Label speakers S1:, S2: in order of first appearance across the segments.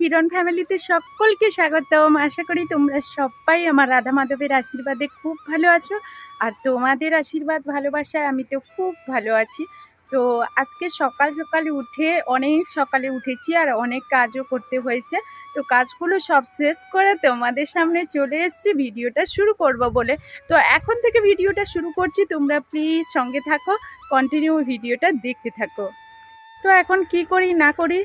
S1: কিরণ ফ্যামিলিতে সকলকে স্বাগতম। আশা করি তোমরা সবাই আমার রাধা মাধবের আশীর্বাদে খুব ভালো আছো। আর তোমাদের আশীর্বাদ ভালোবাসায় আমি তো খুব ভালো আছি। তো আজকে সকাল সকাল উঠে, অনেক সকালে উঠেছি আর অনেক কাজও করতে হয়েছে। তো কাজগুলো সব শেষ করে তোমাদের সামনে চলে এসেছি, ভিডিওটা শুরু করব বলে। তো এখন থেকে ভিডিওটা শুরু করছি, তোমরা প্লিজ সঙ্গে থাকো কন্টিনিউ ভিডিওটা দেখতে থাকো। তো এখন কি করি, না করি?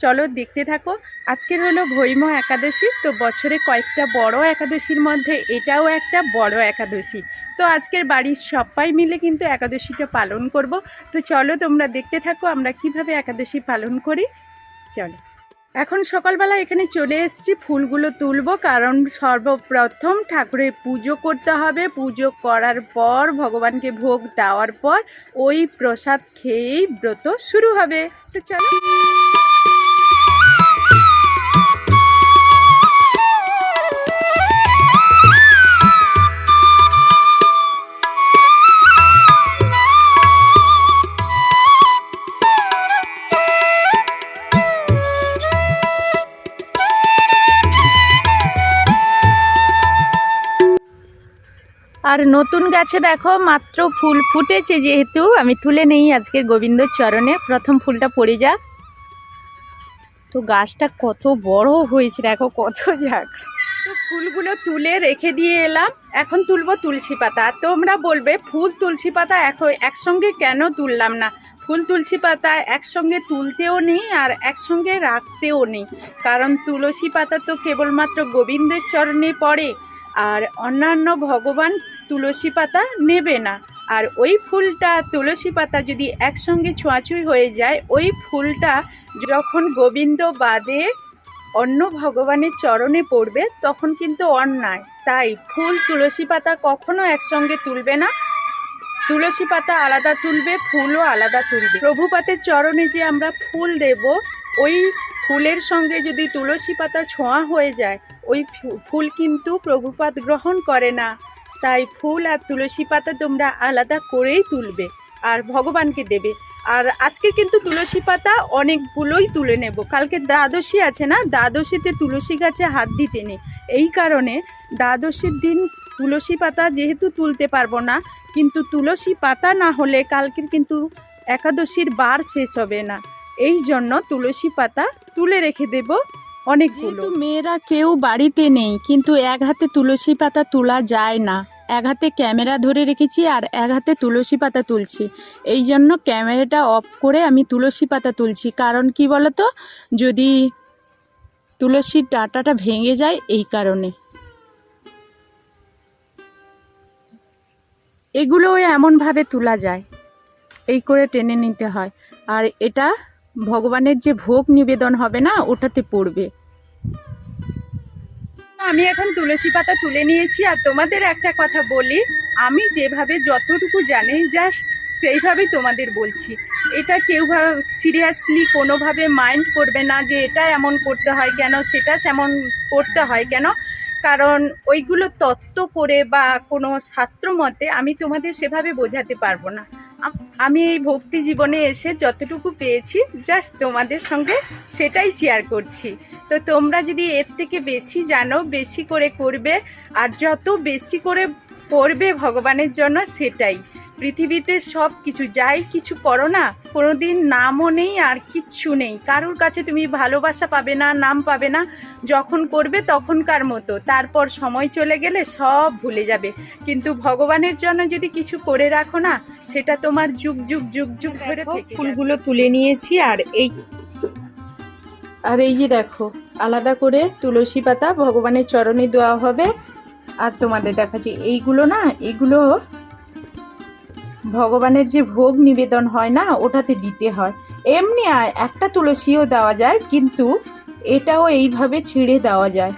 S1: চলো দেখতে থাকো। আজকের হলো ভৈম একাদশী, তো বছরে কয়েকটা বড় একাদশীর মধ্যে এটাও একটা বড় একাদশী। তো আজকের বাড়ির সবাই মিলে কিন্তু একাদশীটা পালন করব। তো চলো তোমরা দেখতে থাকো আমরা কীভাবে একাদশী পালন করি। চলো। এখন সকালবেলা এখানে চলে এসেছি, ফুলগুলো তুলবো, কারণ সর্বপ্রথম ঠাকুরের পুজো করতে হবে। পুজো করার পর, ভগবানকে ভোগ দেওয়ার পর ওই প্রসাদ খেয়েই ব্রত শুরু হবে। তো চলো। আর নতুন গাছে দেখো মাত্র ফুল ফুটেছে যেহেতু, আমি তুলে নেই আজকের গোবিন্দর চরণে। প্রথম ফুলটা পড়ে যাক। তো গাছটা কত বড় হয়েছে, দেখো কত যাক। তো ফুলগুলো তুলে রেখে দিয়ে এলাম। এখন তুলবো তুলসী পাতা। তোমরা বলবে, ফুল তুলসী পাতা এখন একসঙ্গে কেন তুললাম না? ফুল তুলসী পাতা একসঙ্গে তুলতেও নেই আর একসঙ্গে রাখতেও নেই। কারণ তুলসী পাতা তো কেবলমাত্র গোবিন্দের চরণে পড়ে। আর অন্যান্য ভগবান তুলসী পাতা নেবে না। আর ওই ফুলটা, তুলসী পাতা যদি একসঙ্গে ছোঁয়াছুঁই হয়ে যায়, ওই ফুলটা যখন গোবিন্দ বাদে অন্য ভগবানের চরণে পড়বে, তখন কিন্তু অন্যায়। তাই ফুল, তুলসী পাতা কখনো একসঙ্গে তুলবে না। তুলসী পাতা আলাদা তুলবে, ফুলও আলাদা তুলবে। প্রভুপাতের চরণে যে আমরা ফুল দেব, ওই ফুলের সঙ্গে যদি তুলসী পাতা ছোঁয়া হয়ে যায়, ওই ফুল কিন্তু প্রভুপাত গ্রহণ করে না। তাই ফুল আর তুলসী পাতা তোমরা আলাদা করেই তুলবে আর ভগবানকে দেবে। আর আজকে কিন্তু তুলসী পাতা অনেকগুলোই তুলে নেব। কালকে দ্বাদশী আছে না? দ্বাদশীতে তুলসী গাছে হাত দিতে নেই। এই কারণে দ্বাদশীর দিন তুলসী পাতা যেহেতু তুলতে পারব না, কিন্তু তুলসী পাতা না হলে কালকের কিন্তু একাদশীর বার শেষ হবে না। এই জন্য তুলসী পাতা তুলে রেখে দেব অনেকগুলো। মেয়েরা কেউ বাড়িতে নেই, কিন্তু এক হাতে তুলসী পাতা তোলা যায় না। এক হাতে ক্যামেরা ধরে রেখেছি আর এক হাতে তুলসী পাতা তুলছি। এই জন্য ক্যামেরাটা অফ করে আমি তুলসী পাতা তুলছি। কারণ কি বলতো? যদি তুলসীর ডাঁটাটা ভেঙে যায় এই কারণে। এগুলোও এমনভাবে তোলা যায়। এই করে টেনে নিতে হয়। আর এটা ভগবানের যে ভোগ নিবেদন হবে না, ওটাতে পড়বে। আমি এখন তুলসী পাতা তুলে নিয়েছি আর তোমাদের একটা কথা বলি। আমি যেভাবে যতটুকু জানি জাস্ট সেইভাবেই তোমাদের বলছি। এটা কেউ সিরিয়াসলি কোনোভাবে মাইন্ড করবে না যে এটা এমন করতে হয় কেন, সেটা সেমন করতে হয় কেন। কারণ ওইগুলো তত্ত্ব করে বা কোনো শাস্ত্র মতে আমি তোমাদের সেভাবে বোঝাতে পারব না। আমি এই ভক্তি জীবনে এসে যতটুকু পেয়েছি জাস্ট তোমাদের সঙ্গে সেটাই শেয়ার করছি। তো তোমরা যদি এর থেকে বেশি জানো বেশি করে করবে আর যত বেশি করে করবে ভগবানের জন্য সেটাই। পৃথিবীতে সব কিছু যাই কিছু করো না কোনো দিন নামও নেই আর কিচ্ছু নেই। কারোর কাছে তুমি ভালোবাসা পাবে না নাম পাবে না যখন করবে তখনকার মতো। তারপর সময় চলে গেলে সব ভুলে যাবে। কিন্তু ভগবানের জন্য যদি কিছু করে রাখো না সেটা তোমার যুগ যুগ যুগ যুগ ধরে ফুলগুলো তুলে নিয়েছি আর এই আর এই যে দেখো, আলাদা করে তুলসী পাতা ভগবানের চরণে দেওয়া হবে। আর তোমাদের দেখাচ্ছি, এইগুলো না, এগুলো ভগবানের যে ভোগ নিবেদন হয় না, ওটাতে দিতে হয়। এমনি একটা তুলসীও দেওয়া যায়, কিন্তু এটাও এইভাবে ছিঁড়ে দেওয়া যায়।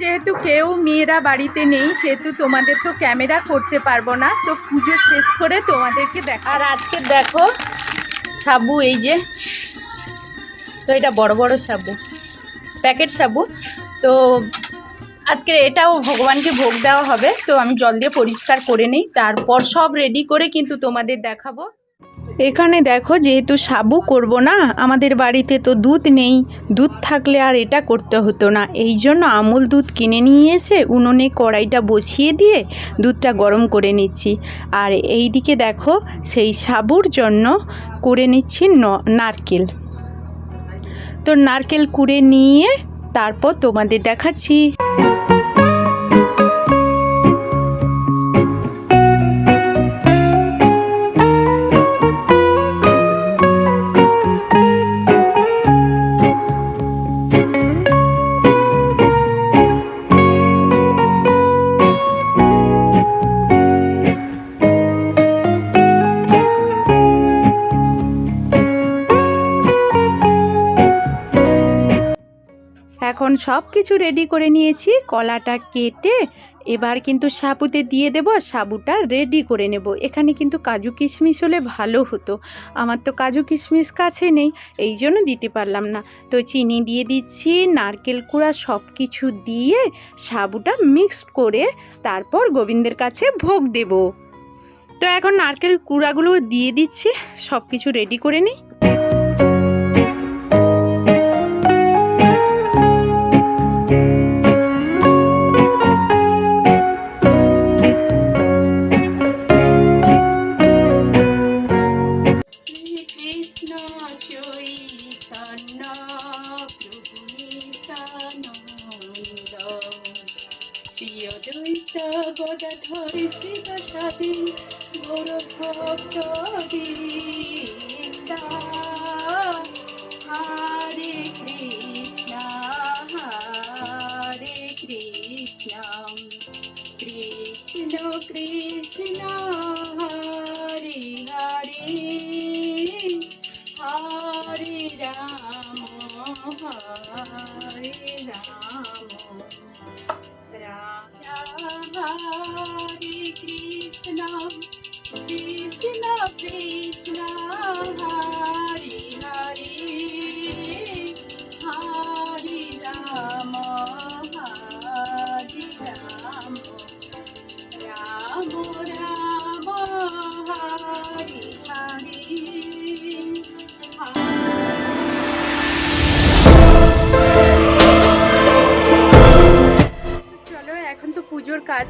S1: যেহেতু কেউ মেয়েরা বাড়িতে নেই, সেহেতু তোমাদের তো ক্যামেরা করতে পারব না, তো পুজো শেষ করে তোমাদেরকে দেখা আর আজকে দেখো, সাবু, এই যে তো এটা বড় বড় সাবু প্যাকেট সাবু। তো আজকে এটাও ভগবানকে ভোগ দেওয়া হবে, তো আমি জল দিয়ে পরিষ্কার করে নিই, তারপর সব রেডি করে কিন্তু তোমাদের দেখাবো। এখানে দেখো, যেহেতু সাবু করব না, আমাদের বাড়িতে তো দুধ নেই, দুধ থাকলে আর এটা করতে হতো না। এই জন্য আমুল দুধ কিনে নিয়ে এসে উনুনে কড়াইটা বসিয়ে দিয়ে দুধটা গরম করে নিচ্ছি। আর এই দিকে দেখো, সেই সাবুর জন্য করে নিচ্ছি নারকেল। তো নারকেল কুড়ে নিয়ে তারপর তোমাদের দেখাচ্ছি। এখন সব কিছু রেডি করে নিয়েছি, কলাটা কেটে এবার কিন্তু সাবুতে দিয়ে দেব, সাবুটা রেডি করে নেব। এখানে কিন্তু কাজু কিশমিশ হলে ভালো হতো। আমার তো কাজু কিশমিশ কাছে নেই, এই জন্য দিতে পারলাম না। তো চিনি দিয়ে দিচ্ছি, নারকেল কুড়া সব কিছু দিয়ে সাবুটা মিক্সড করে তারপর গোবিন্দের কাছে ভোগ দেব। তো এখন নারকেল কুড়াগুলো দিয়ে দিচ্ছি সব কিছু রেডি করে নিই। চৈতন্য প্রভু নিত্যানন্দ শ্রী অদ্বৈত গদাধর শিবসাদী গৌর ভক্ত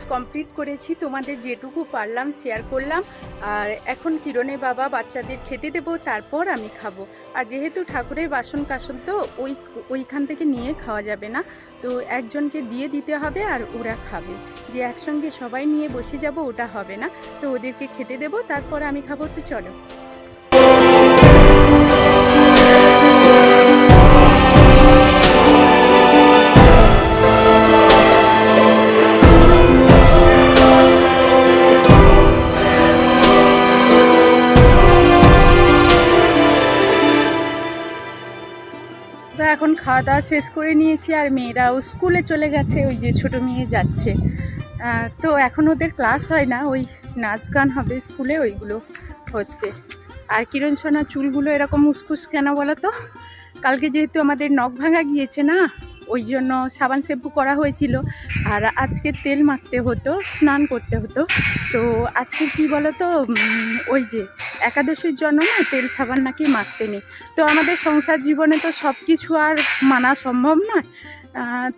S1: কমপ্লিট করেছি। তোমাদের যেটুকু পারলাম শেয়ার করলাম। আর এখন কিরণে বাবা বাচ্চাদের খেতে দেবো, তারপর আমি খাব। আর যেহেতু ঠাকুরের বাসন কাসন তো, ওই, ওইখান থেকে নিয়ে খাওয়া যাবে না। তো একজনকে দিয়ে দিতে হবে আর ওরা খাবে। যে একসঙ্গে সবাই নিয়ে বসে যাব, ওটা হবে না। তো ওদেরকে খেতে দেবো, তারপর আমি খাব। তো চলো। তো এখন খাওয়া দাওয়া শেষ করে নিয়েছি আর মেয়েরাও স্কুলে চলে গেছে, ওই যে ছোটো মেয়ে যাচ্ছে। তো এখন ওদের ক্লাস হয় না, ওই নাচ গান হবে স্কুলে, ওইগুলো হচ্ছে। আর কিরণ সোনা চুলগুলো এরকম উসকুস কেন বলো তো? কালকে যেহেতু আমাদের নখ ভাঙা গিয়েছে না ওই জন্য সাবান শ্যাম্পু করা হয়েছিল। আর আজকে তেল মাখতে হতো, স্নান করতে হতো। তো আজকে কি বলো তো ওই যে একাদশীর জন্য না তেল সাবান নাকি মাখতে নেই। তো আমাদের সংসার জীবনে তো সব কিছু আর মানা সম্ভব নয়।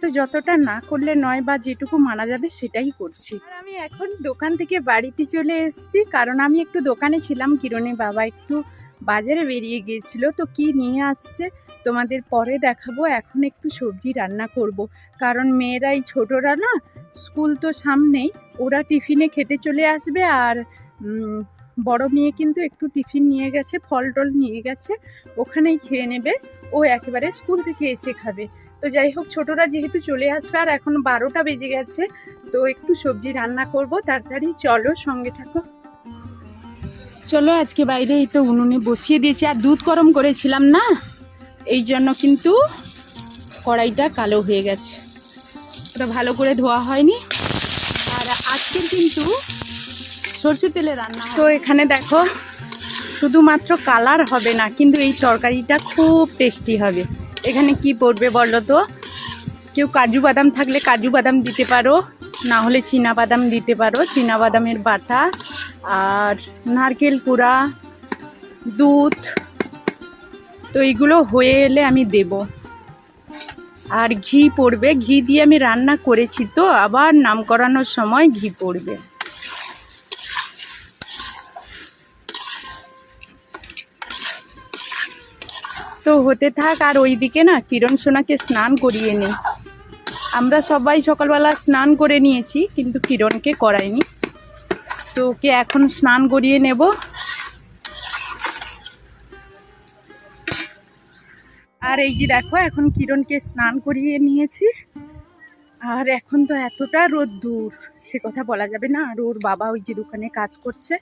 S1: তো যতটা না করলে নয় বা যেটুকু মানা যাবে সেটাই করছি। আর আমি এখন দোকান থেকে বাড়িতে চলে এসেছি, কারণ আমি একটু দোকানে ছিলাম। কিরণে বাবা একটু বাজারে বেরিয়ে গিয়েছিল। তো কি নিয়ে আসছে? তোমাদের পরে দেখাবো, এখন একটু সবজি রান্না করব। কারণ মেয়েরাই ছোটরা না, স্কুল তো সামনেই, ওরা টিফিনে খেতে চলে আসবে আর বড় মেয়ে কিন্তু একটু টিফিন নিয়ে গেছে ফল টল নিয়ে গেছে, ওখানেই খেয়ে নেবে, ও একেবারে স্কুল থেকে এসে খাবে। তো যাই হোক, ছোটরা যেহেতু চলে আসবে, আর এখন বারোটা বেজে গেছে, তো একটু সবজি রান্না করব, তাড়াতাড়ি চলো সঙ্গে থাকো। চলো, আজকে বাইরে এই তো উনুনে বসিয়ে দিয়েছি, আর দুধ গরম করেছিলাম না? এই জন্য কিন্তু কড়াইটা কালো হয়ে গেছে। ওটা ভালো করে ধোয়া হয়নি। আর আজকের কিন্তু সর্ষে তেলে রান্না তো এখানে দেখো, শুধুমাত্র কালার হবে না, কিন্তু এই তরকারিটা খুব টেস্টি হবে। এখানে কি পড়বে বলো তো? কেউ কাজু বাদাম থাকলে কাজু বাদাম দিতে পারো, না হলে চীনা বাদাম দিতে পারো। চীনা বাদামের বাটা আর নারকেল কুড়া, দুধ তো এইগুলো হয়ে এলে আমি দেব। আর ঘি পড়বে, ঘি দিয়ে আমি রান্না করেছি তো, আবার নাম করানোর সময় ঘি পড়বে। তো হতে থাক, আর ওইদিকে না, কিরণ সোনাকে স্নান করিয়ে নিই আমরা সবাই সকালবেলা স্নান করে নিয়েছি, কিন্তু কিরণকে করাইনি। তো ওকে এখন স্নান করিয়ে নেব। আর এই যে দেখো, এখন কিরণকে স্নান করিয়ে নিয়েছি। আর এখন তো এতটা রোদ দূর সে কথা বলা যাবে না। আর ওর বাবা ওই যে দোকানে কাজ করছে,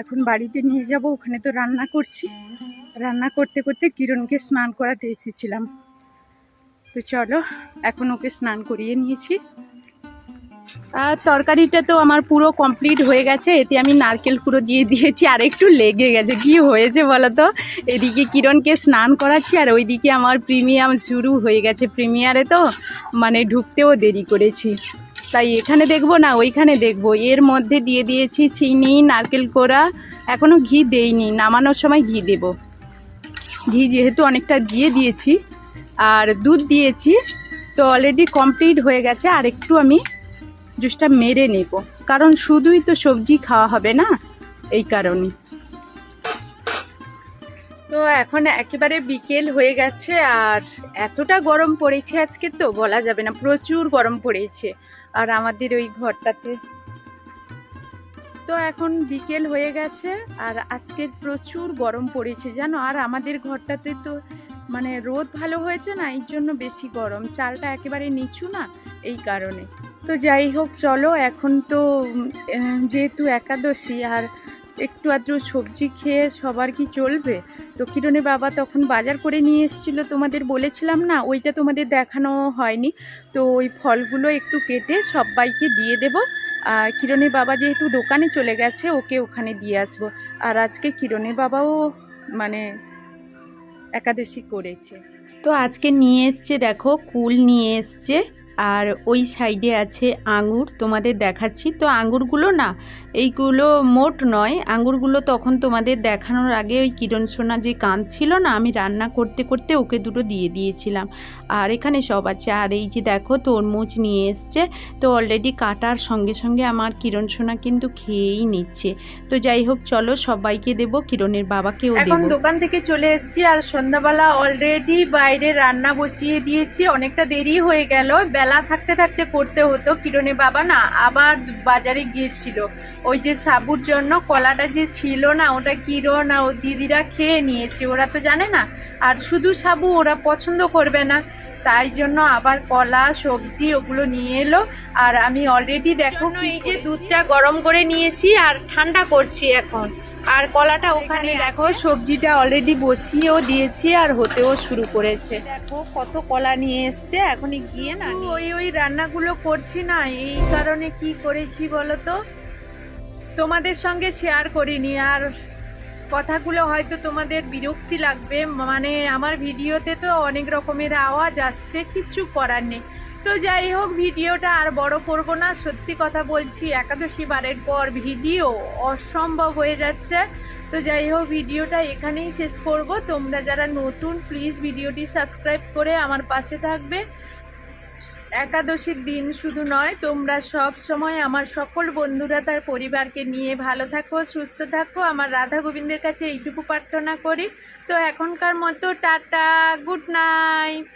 S1: এখন বাড়িতে নিয়ে যাব, ওখানে তো রান্না করছি। রান্না করতে করতে কিরণকে স্নান করাতে এসেছিলাম। তো চলো, এখন ওকে স্নান করিয়ে নিয়েছি। আর তরকারিটা তো আমার পুরো কমপ্লিট হয়ে গেছে। এতে আমি নারকেল কুড়ো দিয়ে দিয়েছি, আর একটু লেগে গেছে। কি হয়েছে বলো তো? এদিকে কিরণকে স্নান করাচ্ছি, আর ওইদিকে আমার প্রিমিয়াম শুরু হয়ে গেছে। প্রিমিয়ারে তো মানে ঢুকতেও দেরি করেছি। তাই এখানে দেখব না ওইখানে দেখব। এর মধ্যে দিয়ে দিয়েছি চিনি, নারকেল কোড়া। এখনও ঘি দেইনি, নামানোর সময় ঘি দেব। ঘি যেহেতু অনেকটা দিয়ে দিয়েছি, আর দুধ দিয়েছি, তো অলরেডি কমপ্লিট হয়ে গেছে। আর একটু আমি জুসটা মেরে নেব। কারণ শুধুই তো সবজি খাওয়া হবে না? এই কারণে। তো এখন একেবারে বিকেল হয়ে গেছে আর এতটা গরম পড়েছে আজকে তো, বলা যাবে না, প্রচুর গরম পড়েছে আর আমাদের ওই ঘরটাতে। তো এখন বিকেল হয়ে গেছে আর আজকের প্রচুর গরম পড়েছে, জানো? আর আমাদের ঘরটাতে তো মানে রোদ ভালো হয়েছে না এই জন্য বেশি গরম। চালটা একেবারে নিচু না, এই কারণে। তো যাই হোক, চলো, এখন তো যেহেতু একাদশী, আর একটু আধটু সবজি খেয়ে সবার কি চলবে? তো কিরণে বাবা তখন বাজার করে নিয়ে এসেছিল, তোমাদের বলেছিলাম না, ওইটা তোমাদের দেখানো হয়নি। তো ওই ফলগুলো একটু কেটে সবাইকে দিয়ে দেব। আর কিরণের বাবা যেহেতু দোকানে চলে গেছে, ওকে ওখানে দিয়ে আসব। আর আজকে কিরণের বাবাও মানে একাদশী করেছে। তো আজকে নিয়ে এসছে দেখো কুল নিয়ে এসছে। আর ওই সাইডে আছে আঙুর তোমাদের দেখাচ্ছি। তো আঙুরগুলো না, এইগুলো মোট নয় আঙুরগুলো তখন তোমাদের দেখানোর আগে ওই কিরণ সোনা যে কাঁদছিল না, আমি রান্না করতে করতে ওকে দুটো দিয়ে দিয়েছিলাম। আর এখানে সব আছে। আর এই যে দেখো, তরমুজ নিয়ে এসছে। তো অলরেডি কাটার সঙ্গে সঙ্গে আমার কিরণ সোনা কিন্তু খেয়েই নিচ্ছে। তো যাই হোক, চলো সবাইকে দেবো, কিরণের বাবাকেও
S2: এখন দোকান থেকে চলে এসেছি, আর সন্ধ্যাবেলা অলরেডি বাইরে রান্না বসিয়ে দিয়েছি। অনেকটা দেরি হয়ে গেল, বেলা থাকতে থাকতে করতে হতো। কিরণে বাবা না আবার বাজারে গিয়েছিল। ওই যে সাবুর জন্য কলাটা যে ছিল না ওটা কিরণ আর ও দিদিরা খেয়ে নিয়েছে। ওরা তো জানে না। আর শুধু সাবু ওরা পছন্দ করবে না। তাই জন্য আবার কলা সবজি ওগুলো নিয়ে এলো। আর আমি অলরেডি দেখো এই যে দুধটা গরম করে নিয়েছি আর ঠান্ডা করছি এখন। আর কলাটা ওখানে দেখো সবজিটা অলরেডি বসিয়েও দিয়েছি আর হতেও শুরু করেছে। দেখো কত কলা নিয়ে এসছে এখনই গিয়ে না ওই ওই রান্নাগুলো করছি না এই কারণে কি করেছি বলো তো? তোমাদের সঙ্গে শেয়ার করিনি আর কথাগুলো হয়তো তোমাদের বিরক্তি লাগবে মানে আমার ভিডিওতে তো অনেক রকমের আওয়াজ আসছে কিচ্ছু করার নেই। তো যাই হোক, ভিডিওটা আর বড় করব না। সত্যি কথা বলছি, একাদশী বারের পর ভিডিও অসম্ভব হয়ে যাচ্ছে। তো যাই হোক, ভিডিওটা এখানেই শেষ করব। তোমরা যারা নতুন প্লিজ ভিডিওটি সাবস্ক্রাইব করে আমার পাশে থাকবে। একাদশীর দিন শুধু নয়, তোমরা সব সময় আমার সকল বন্ধুরা, তার পরিবারকে নিয়ে ভালো থাকো, সুস্থ থাকো। আমার রাধা গোবিন্দের কাছে এইটুকু প্রার্থনা করি। তো এখনকার মতো টাটা, গুড নাইট।